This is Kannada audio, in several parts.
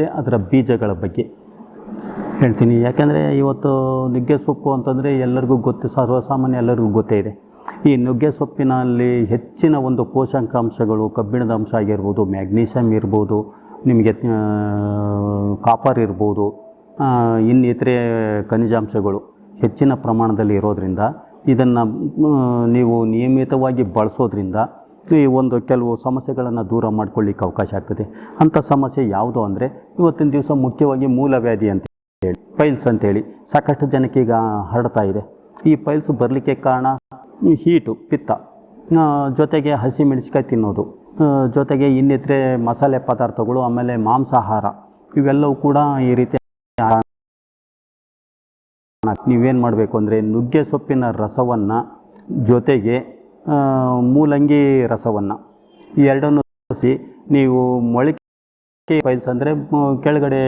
ಮತ್ತು ಅದರ ಬೀಜಗಳ ಬಗ್ಗೆ. ಹೇಳ್ತೀನಿ, ಯಾಕೆಂದರೆ ಇವತ್ತು ನುಗ್ಗೆ ಸೊಪ್ಪು ಅಂತಂದರೆ ಎಲ್ಲರಿಗೂ ಗೊತ್ತು, ಸರ್ವಸಾಮಾನ್ಯ ಎಲ್ಲರಿಗೂ ಗೊತ್ತೇ ಇದೆ. ಈ ನುಗ್ಗೆ ಸೊಪ್ಪಿನಲ್ಲಿ ಹೆಚ್ಚಿನ ಒಂದು ಪೋಷಕಾಂಶಗಳು ಕಬ್ಬಿಣದ ಅಂಶ ಆಗಿರ್ಬೋದು ಮ್ಯಾಗ್ನೀಷಿಯಮ್ ಇರ್ಬೋದು, ನಿಮಗೆ ಕಾಪರ್ ಇರ್ಬೋದು ಇನ್ನಿತರೆ ಖನಿಜಾಂಶಗಳು ಹೆಚ್ಚಿನ ಪ್ರಮಾಣದಲ್ಲಿ ಇರೋದ್ರಿಂದ ಇದನ್ನು ನೀವು ನಿಯಮಿತವಾಗಿ ಬಳಸೋದ್ರಿಂದ ಈ ಒಂದು ಕೆಲವು ಸಮಸ್ಯೆಗಳನ್ನು ದೂರ ಮಾಡ್ಕೊಳ್ಳಿಕ್ಕೆ ಅವಕಾಶ ಆಗ್ತದೆ. ಅಂಥ ಸಮಸ್ಯೆ ಯಾವುದು ಅಂದರೆ ಇವತ್ತಿನ ದಿವಸ ಮುಖ್ಯವಾಗಿ ಮೂಲವ್ಯಾಧಿ ಅಂತ ಹೇಳಿ, ಪೈಲ್ಸ್ ಅಂತೇಳಿ ಸಾಕಷ್ಟು ಜನಕ್ಕೆ ಈಗ ಹರಡ್ತಾ ಇದೆ. ಈ ಪೈಲ್ಸ್ ಬರಲಿಕ್ಕೆ ಕಾರಣ ಹೀಟು, ಪಿತ್ತ ಜೊತೆಗೆ ಹಸಿ ಮೆಣಸಿಕಾಯಿ ತಿನ್ನೋದು ಜೊತೆಗೆ ಇನ್ನಿತರೆ ಮಸಾಲೆ ಪದಾರ್ಥಗಳು, ಆಮೇಲೆ ಮಾಂಸಾಹಾರ, ಇವೆಲ್ಲವೂ ಕೂಡ ಈ ರೀತಿ ನೀವೇನು ಮಾಡಬೇಕು ಅಂದರೆ ನುಗ್ಗೆ ಸೊಪ್ಪಿನ ರಸವನ್ನು ಜೊತೆಗೆ ಮೂಲಂಗಿ ರಸವನ್ನು. ಈ ಎರಡನ್ನು ಸೇರಿಸಿ ನೀವು ಮೊಳಕೆ ಪೈಲ್ಸ್ ಅಂದರೆ ಕೆಳಗಡೆ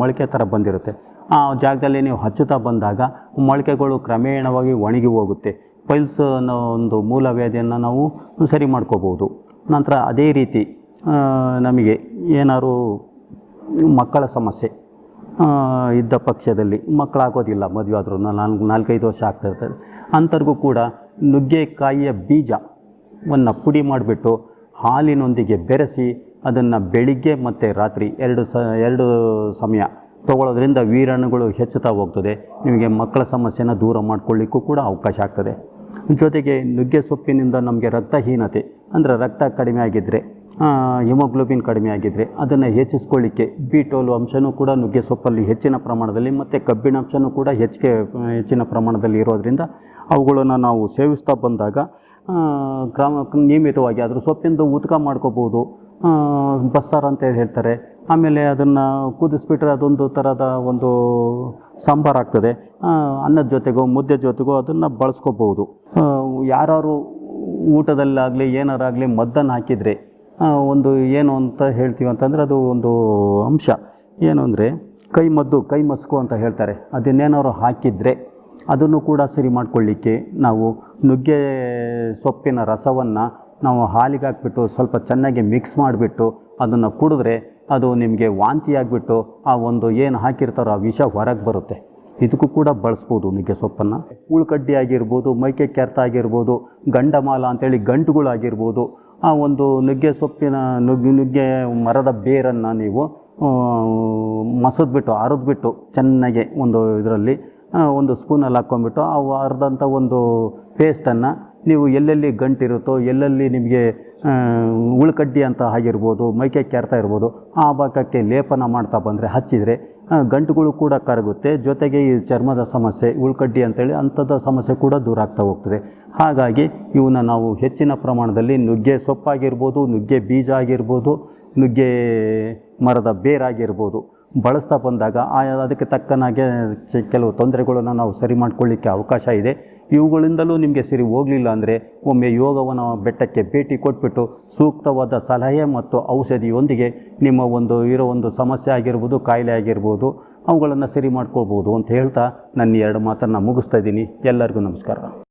ಮೊಳಕೆ ಥರ ಬಂದಿರುತ್ತೆ. ಆ ಜಾಗದಲ್ಲಿ ನೀವು ಹಚ್ಚುತ್ತಾ ಬಂದಾಗ ಮೊಳಕೆಗಳು ಕ್ರಮೇಣವಾಗಿ ಒಣಗಿ ಹೋಗುತ್ತೆ. ಪೈಲ್ಸ್ ಅನ್ನೋ ಒಂದು ಮೂಲ ವ್ಯಾಧಿಯನ್ನು ನಾವು ಸರಿ ಮಾಡ್ಕೋಬೋದು ನಂತರ ಅದೇ ರೀತಿ ನಮಗೆ ಏನಾದ್ರು ಮಕ್ಕಳ ಸಮಸ್ಯೆ ಇದ್ದ ಪಕ್ಷದಲ್ಲಿ ಮಕ್ಕಳಾಗೋದಿಲ್ಲ, ಮದುವೆ ಆದರೂ ನಾಲ್ಕು ನಾಲ್ಕೈದು ವರ್ಷ ಆಗ್ತಾ ಇರ್ತದೆ. ಕೂಡ ನುಗ್ಗೆಕಾಯಿಯ ಬೀಜವನ್ನು ಪುಡಿ ಮಾಡಿಬಿಟ್ಟು ಹಾಲಿನೊಂದಿಗೆ ಬೆರೆಸಿ ಅದನ್ನು ಬೆಳಿಗ್ಗೆ ಮತ್ತು ರಾತ್ರಿ ಎರಡು ಸ, ಎರಡು ಸಮಯ ತಗೊಳ್ಳೋದ್ರಿಂದ ವೀರಾಣುಗಳು ಹೆಚ್ಚುತ್ತಾ ಹೋಗ್ತದೆ. ನಿಮಗೆ ಮಕ್ಕಳ ಸಮಸ್ಯೆನ ದೂರ ಮಾಡ್ಕೊಳ್ಳಿಕ್ಕೂ ಕೂಡ ಅವಕಾಶ ಆಗ್ತದೆ. ಜೊತೆಗೆ ನುಗ್ಗೆ ಸೊಪ್ಪಿನಿಂದ ನಮಗೆ ರಕ್ತಹೀನತೆ, ಅಂದರೆ ರಕ್ತ ಕಡಿಮೆ ಆಗಿದ್ದರೆ ಹಿಮೋಗ್ಲೋಬಿನ್ ಕಡಿಮೆ ಆಗಿದ್ದರೆ ಅದನ್ನು ಹೆಚ್ಚಿಸ್ಕೊಳ್ಳಿಕ್ಕೆ ಬೀಟೋಲು ಅಂಶನೂ ಕೂಡ ನುಗ್ಗೆ ಸೊಪ್ಪಲ್ಲಿ ಹೆಚ್ಚಿನ ಪ್ರಮಾಣದಲ್ಲಿ ಮತ್ತು ಕಬ್ಬಿಣಾಂಶನೂ ಕೂಡ ಹೆಚ್ಚಿಗೆ, ಹೆಚ್ಚಿನ ಪ್ರಮಾಣದಲ್ಲಿ ಇರೋದ್ರಿಂದ ಅವುಗಳನ್ನು ನಾವು ಸೇವಿಸ್ತಾ ಬಂದಾಗ ಕ್ರಮ ನಿಯಮಿತವಾಗಿ ಅದ್ರ ಸೊಪ್ಪಿಂದ ಉತ್ಕ ಮಾಡ್ಕೋಬೋದು. ಬಸ್ಸಾರ ಬಸ್ಸಾರು ಅಂತೇಳಿ ಹೇಳ್ತಾರೆ. ಆಮೇಲೆ ಅದನ್ನು ಕುದಿಸ್ಬಿಟ್ರೆ ಅದೊಂದು ಥರದ ಒಂದು ಸಾಂಬಾರು ಆಗ್ತದೆ. ಅನ್ನದ ಜೊತೆಗೋ, ಮುದ್ದೆ ಜೊತೆಗೋ ಅದನ್ನು ಬಳಸ್ಕೋಬೋದು. ಯಾರು ಊಟದಲ್ಲಾಗಲಿ, ಏನಾರಾಗಲಿ ಮದ್ದನ್ನು ಹಾಕಿದರೆ ಒಂದು ಏನು ಅಂತ ಹೇಳ್ತೀವಿ ಅಂತಂದರೆ ಅದು ಒಂದು ಅಂಶ. ಏನು ಅಂದರೆ ಕೈ ಮದ್ದು ಕೈ ಮಸ್ಕು ಅಂತ ಹೇಳ್ತಾರೆ. ಅದನ್ನೇನಾದ್ರು ಹಾಕಿದರೆ ಅದನ್ನು ಕೂಡ ಸರಿ ಮಾಡಿಕೊಳ್ಳಿಕ್ಕೆ ನಾವು ನುಗ್ಗೆ ಸೊಪ್ಪಿನ ರಸವನ್ನು ನಾವು ಹಾಲಿಗೆ ಹಾಕ್ಬಿಟ್ಟು ಸ್ವಲ್ಪ ಚೆನ್ನಾಗಿ ಮಿಕ್ಸ್ ಮಾಡಿಬಿಟ್ಟು ಅದನ್ನು ಕುಡಿದ್ರೆ ಅದು ನಿಮಗೆ ವಾಂತಿ ಆಗಿಬಿಟ್ಟು ಆ ಒಂದು ಏನು ಹಾಕಿರ್ತಾರೋ ಆ ವಿಷ ಹೊರಗೆ ಬರುತ್ತೆ. ಇದಕ್ಕೂ ಕೂಡ ಬಳಸ್ಬೋದು ನುಗ್ಗೆ ಸೊಪ್ಪನ್ನು. ಉಳ್ಕಡ್ಡಿ ಆಗಿರ್ಬೋದು, ಮೈಕೆ ಕೆರ್ತ ಆಗಿರ್ಬೋದು, ಗಂಡಮಾಲ ಅಂತೇಳಿ ಗಂಟುಗಳಾಗಿರ್ಬೋದು, ಆ ಒಂದು ನುಗ್ಗೆ ಸೊಪ್ಪಿನ ನುಗ್ಗೆ ನುಗ್ಗೆ ಮರದ ಬೇರನ್ನು ನೀವು ಮಸದ್ಬಿಟ್ಟು, ಅರದ್ಬಿಟ್ಟು ಚೆನ್ನಾಗೆ ಒಂದು ಇದರಲ್ಲಿ ಒಂದು ಸ್ಪೂನಲ್ಲಿ ಹಾಕ್ಕೊಂಬಿಟ್ಟು ಅವು ಅರ್ಧಂಥ ಒಂದು ಪೇಸ್ಟನ್ನು ನೀವು ಎಲ್ಲೆಲ್ಲಿ ಗಂಟಿರುತ್ತೋ, ಎಲ್ಲೆಲ್ಲಿ ನಿಮಗೆ ಉಳ್ಕಡ್ಡಿ ಅಂತ ಆಗಿರ್ಬೋದು, ಮೈಕೆ ಕೆರ್ತಾ ಇರ್ಬೋದು, ಆ ಭಾಗಕ್ಕೆ ಲೇಪನ ಮಾಡ್ತಾ ಬಂದರೆ, ಹಚ್ಚಿದರೆ ಗಂಟುಗಳು ಕೂಡ ಕರಗುತ್ತೆ. ಜೊತೆಗೆ ಈ ಚರ್ಮದ ಸಮಸ್ಯೆ, ಉಳ್ಕಡ್ಡಿ ಅಂತೇಳಿ ಅಂಥದ್ದು ಸಮಸ್ಯೆ ಕೂಡ ದೂರ ಆಗ್ತಾ ಹೋಗ್ತದೆ. ಹಾಗಾಗಿ ಇವನ್ನ ನಾವು ಹೆಚ್ಚಿನ ಪ್ರಮಾಣದಲ್ಲಿ ನುಗ್ಗೆ ಸೊಪ್ಪಾಗಿರ್ಬೋದು, ನುಗ್ಗೆ ಬೀಜ ಆಗಿರ್ಬೋದು, ನುಗ್ಗೆ ಮರದ ಬೇರಾಗಿರ್ಬೋದು ಬಳಸ್ತಾ ಬಂದಾಗ ಅದಕ್ಕೆ ತಕ್ಕನಾಗೆ ಕೆಲವು ತೊಂದರೆಗಳನ್ನು ನಾವು ಸರಿ ಮಾಡ್ಕೊಳ್ಳಿಕ್ಕೆ ಅವಕಾಶ ಇದೆ. ಇವುಗಳಿಂದಲೂ ನಿಮಗೆ ಸರಿ ಹೋಗಲಿಲ್ಲ ಅಂದರೆ ಒಮ್ಮೆ ಯೋಗವನ ಬೆಟ್ಟಕ್ಕೆ ಭೇಟಿ ಕೊಟ್ಬಿಟ್ಟು ಸೂಕ್ತವಾದ ಸಲಹೆ ಮತ್ತು ಔಷಧಿಯೊಂದಿಗೆ ನಿಮ್ಮ ಒಂದು, ಇರೋ ಒಂದು ಸಮಸ್ಯೆ ಆಗಿರ್ಬೋದು, ಕಾಯಿಲೆ ಆಗಿರ್ಬೋದು, ಅವುಗಳನ್ನು ಸರಿ ಮಾಡ್ಕೊಳ್ಬೋದು ಅಂತ ಹೇಳ್ತಾ ನನ್ನ ಎರಡು ಮಾತನ್ನು ಮುಗಿಸ್ತಾ ಇದ್ದೀನಿ. ಎಲ್ಲರಿಗೂ ನಮಸ್ಕಾರ.